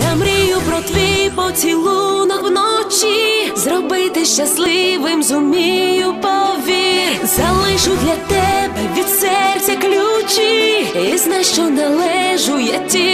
Я мрію про твій поцілунок вночі, зробити щасливим зумію, повір, залишу для тебе від серця ключі, і знай, що належу я тільки.